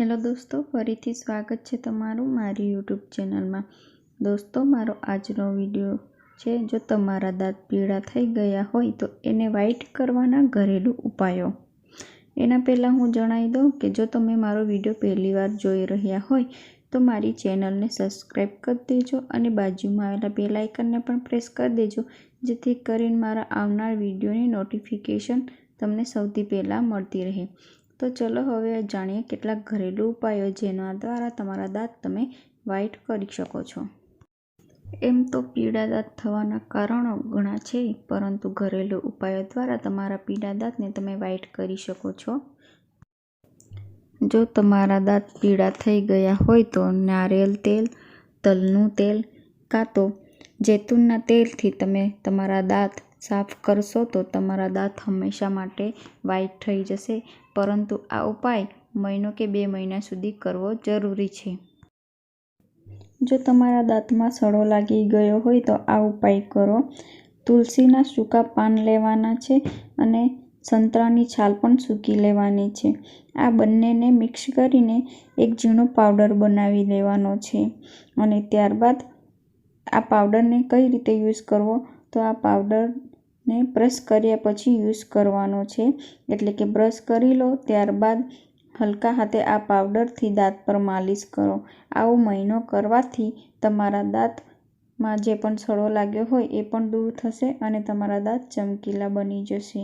Hello દોસ્તો, ફરીથી સ્વાગત છે તમારું મારી યુટ્યુબ ચેનલમાં. દોસ્તો, મારો આજનો વીડિયો છે, જો તમારા દાંત પીળા થઈ ગયા હોય તો એને વ્હાઈટ કરવાના ઘરેલું ઉપાયો. એના પહેલાં હું જણાવી દઉં કે જો તમે મારો વીડિયો પહેલી વાર જોઈ રહ્યા હોય તો મારી ચેનલને સબસ્ક્રાઈબ કરી દેજો અને બાજુમાં આવેલા બે લાઇકનને પણ પ્રેસ કરી દેજો, જેથી કરીને મારા આવનાર વિડીયોની નોટિફિકેશન તમને સૌથી પહેલાં મળતી રહે. તો ચલો હવે જાણીએ કેટલાક ઘરેલું ઉપાયો જેના દ્વારા તમારા દાંત તમે વ્હાઈટ કરી શકો છો. એમ તો પીળા દાંત થવાના કારણો ઘણા છે, પરંતુ ઘરેલું ઉપાયો દ્વારા તમારા પીળા દાંતને તમે વ્હાઈટ કરી શકો છો. જો તમારા દાંત પીળા થઈ ગયા હોય તો નારિયેલ તેલ, તલનું તેલ, કાં તો જૈતુનના તેલથી તમે તમારા દાંત સાફ કરશો તો તમારા દાંત હંમેશા માટે વ્હાઈટ થઈ જશે. પરંતુ આ ઉપાય મહિનો કે બે મહિના સુધી કરવો જરૂરી છે. જો તમારા દાંતમાં સડો લાગી ગયો હોય તો આ ઉપાય કરો. તુલસીના સૂકા પાન લેવાના છે અને સંતરાની છાલ પણ સૂકી લેવાની છે. આ બંનેને મિક્સ કરીને એક ઝીણો પાવડર બનાવી લેવાનો છે અને ત્યારબાદ આ પાવડરને કઈ રીતે યુઝ કરવો? તો આ પાવડરને બ્રશ કર્યા પછી યુઝ કરવાનો છે. એટલે કે બ્રશ કરી લો, ત્યારબાદ હલકા હાથે આ પાવડરથી દાંત પર માલિશ કરો. આવો મહિનો કરવાથી તમારા દાંતમાં જે પણ સડો લાગ્યો હોય એ પણ દૂર થશે અને તમારા દાંત ચમકીલા બની જશે.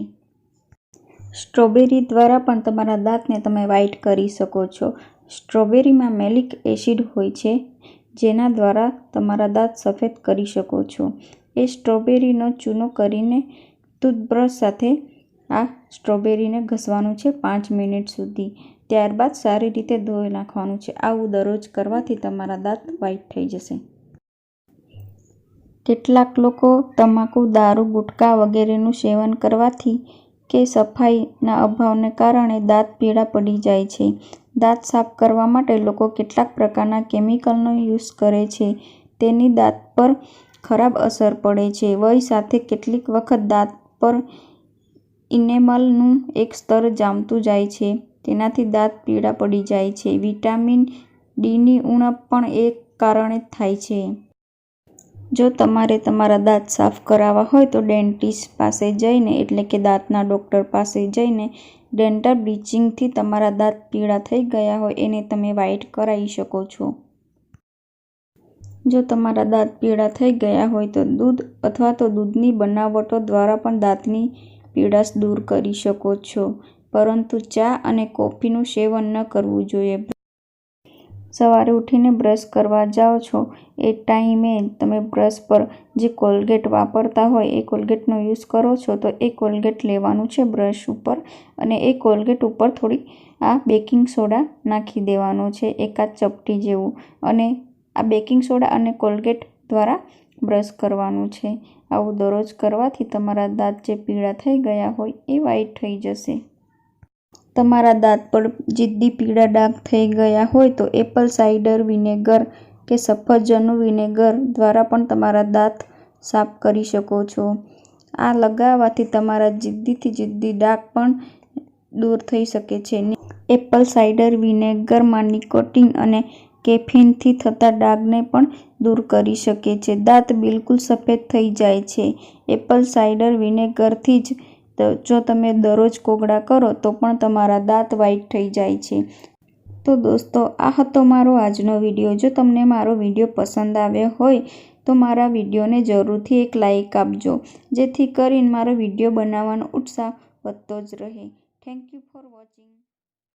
સ્ટ્રોબેરી દ્વારા પણ તમારા દાંતને તમે વ્હાઈટ કરી શકો છો. સ્ટ્રોબેરીમાં મેલિક એસિડ હોય છે, જેના દ્વારા તમારા દાંત સફેદ કરી શકો છો. એ સ્ટ્રોબેરીનો ચૂનો કરીને ટૂથબ્રશ સાથે આ સ્ટ્રોબેરીને ઘસવાનું છે પાંચ મિનિટ સુધી. ત્યારબાદ સારી રીતે ધોઈ નાખવાનું છે. આવું દરરોજ કરવાથી તમારા દાંત વ્હાઈટ થઈ જશે. કેટલાક લોકો તમાકુ, દારૂ, ગુટકા વગેરેનું સેવન કરવાથી કે સફાઈના અભાવને કારણે દાંત પીળા પડી જાય છે. દાંત સાફ કરવા માટે લોકો કેટલાક પ્રકારના કેમિકલનો યુઝ કરે છે. તેની દાંત પર ખરાબ અસર પડે છે. વય સાથે કેટલીક વખત દાંત પર ઇનેમલનું એક સ્તર જામતું જાય છે. તેનાથી દાંત પીળા પડી જાય છે. વિટામિન ડીની ઉણપ પણ એક કારણે થાય છે. જો તમારે તમારા દાંત સાફ કરાવવા હોય તો ડેન્ટિસ્ટ પાસે જઈને, એટલે કે દાંતના ડૉક્ટર પાસે જઈને ડેન્ટલ બ્લીચિંગથી તમારા દાંત પીળા થઈ ગયા હોય, એને તમે વ્હાઈટ કરાવી શકો છો. જો તમારા દાંત પીળા થઈ ગયા હોય તો દૂધ અથવા તો દૂધની બનાવટો દ્વારા પણ દાંતની પીડાશ દૂર કરી શકો છો. પરંતુ ચા અને કોફીનું સેવન ન કરવું જોઈએ. સવારે ઉઠીને બ્રશ કરવા જાઓ છો. એ ટાઈમે તમે બ્રશ પર જે કોલગેટ વાપરતા હોય એ કોલગેટનો યુઝ કરો છો તો એ કોલગેટ લેવાનું છે બ્રશ ઉપર અને એ કોલગેટ ઉપર થોડી આ બેકિંગ સોડા નાખી દેવાનો છે. એકાદ ચપટી જેવું અને આ બેકિંગ સોડા અને કોલગેટ દ્વારા બ્રશ કરવાનું છે. આવું દરરોજ કરવાથી તમારા દાંત જે પીળા થઈ ગયા હોય એ વ્હાઈટ થઈ જશે. તમારા દાંત પર જિદ્દી પીળા ડાઘ થઈ ગયા હોય તો એપલ સાઇડર વિનેગર કે સફરજનનું વિનેગર દ્વારા પણ તમારા દાંત સાફ કરી શકો છો. આ લગાવવાથી તમારા જિદ્દીથી જિદ્દી ડાઘ પણ દૂર થઈ શકે છે. એપલ સાઇડર વિનેગરમાં નિકોટિન અને કેફીનથી થતા ડાઘને પણ દૂર કરી શકે છે. દાંત બિલકુલ સફેદ થઈ જાય છે. એપલ સાઇડર વિનેગરથી જ જો તમે દરરોજ કોગળા કરો તો પણ તમારા દાંત વ્હાઈટ થઈ જાય છે. તો દોસ્તો, આ હતો મારો આજનો વીડિયો. જો તમને મારો વીડિયો પસંદ આવ્યો હોય તો મારા વિડીયોને જરૂરથી એક લાઈક આપજો. જેથી કરીને મારો વીડિયો બનાવવાનો ઉત્સાહ વધતો જ રહે. Thank you for watching.